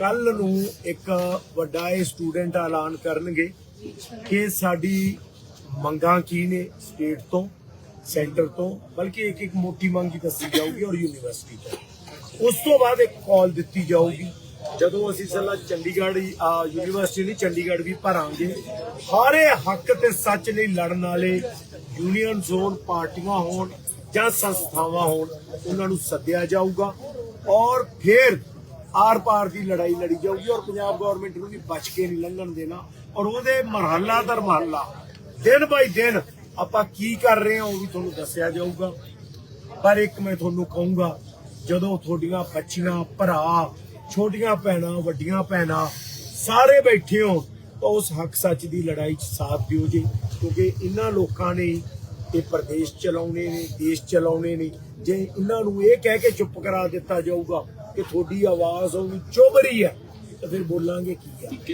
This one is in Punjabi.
ਕੱਲ ਨੂੰ ਇੱਕ ਵੱਡਾ ਇਹ ਸਟੂਡੈਂਟ ਐਲਾਨ ਕਰਨਗੇ ਕਿ ਸਾਡੀ ਮੰਗਾਂ ਕੀ ਨੇ ਸਟੇਟ ਤੋਂ, ਸੈਂਟਰ ਤੋਂ, ਬਲਕਿ ਇੱਕ ਇੱਕ ਮੋਟੀ ਮੰਗ ਹੀ ਦੱਸੀ ਜਾਊਗੀ ਔਰ ਯੂਨੀਵਰਸਿਟੀ ਤੋਂ। ਉਸ ਤੋਂ ਬਾਅਦ ਇੱਕ ਕਾਲ ਦਿੱਤੀ ਜਾਊਗੀ। ਜਦੋਂ ਅਸੀਂ ਸੱਲਾ ਚੰਡੀਗੜ੍ਹ ਯੂਨੀਵਰਸਿਟੀ ਨਹੀਂ, ਚੰਡੀਗੜ੍ਹ ਵੀ ਭਰਾਂਗੇ, ਹਾਰੇ ਹੱਕ ਤੇ ਸੱਚ ਲਈ ਲੜਨ ਵਾਲੇ ਯੂਨੀਅਨ ਜ਼ੋਨ ਪਾਰਟੀਆਂ ਹੋਣ ਜਾਂ ਸੰਸਥਾਵਾਂ ਹੋਣ, ਉਹਨਾਂ ਨੂੰ ਸੱਦਿਆ ਜਾਊਗਾ। ਔਰ ਫਿਰ ਆਰ ਪਾਰ ਦੀ ਲੜਾਈ ਲੜੀ ਜਾਊਗੀ ਔਰ ਪੰਜਾਬ ਗਵਰਨਮੈਂਟ ਨੂੰ ਵੀ ਬਚ ਕੇ ਨਹੀਂ ਲੰਘਣ ਦੇਣਾ ਔਰ ਉਹਦੇ ਮਰਹਲਾ ਦਰ ਮਰਹਲਾ। ਦਿਨ ਬਾਈ ਦਿਨ ਆਪਾਂ ਕੀ ਕਰ ਰਹੇ ਹਾਂ ਉਹ ਵੀ ਤੁਹਾਨੂੰ ਦੱਸਿਆ ਜਾਊਗਾ। ਪਰ ਇੱਕ ਮੈਂ ਤੁਹਾਨੂੰ ਕਹੂੰਗਾ, ਜਦੋਂ ਤੁਹਾਡੀਆਂ ਬੱਚੀਆਂ, ਭਰਾ, ਛੋਟੀਆਂ ਭੈਣਾਂ, ਵੱਡੀਆਂ ਭੈਣਾਂ ਸਾਰੇ ਬੈਠੇ ਹੋ ਤਾਂ ਉਸ ਹੱਕ ਸੱਚ ਦੀ ਲੜਾਈ 'ਚ ਸਾਥ ਦਿਓ ਜੀ। ਕਿਉਂਕਿ ਇਹਨਾਂ ਲੋਕਾਂ ਨੇ ਇਹ ਪ੍ਰਦੇਸ਼ ਚਲਾਉਣੇ ਨੇ, ਦੇਸ਼ ਚਲਾਉਣੇ ਨੇ। ਜੇ ਇਹਨਾਂ ਨੂੰ ਇਹ ਕਹਿ ਕੇ ਚੁੱਪ ਕਰਾ ਦਿੱਤਾ ਜਾਊਗਾ ਕਿ ਤੁਹਾਡੀ ਆਵਾਜ਼ ਉਹ ਚੁੱਭ ਰਹੀ ਹੈ ਤਾਂ ਫਿਰ ਬੋਲਾਂਗੇ ਕੀ ਆ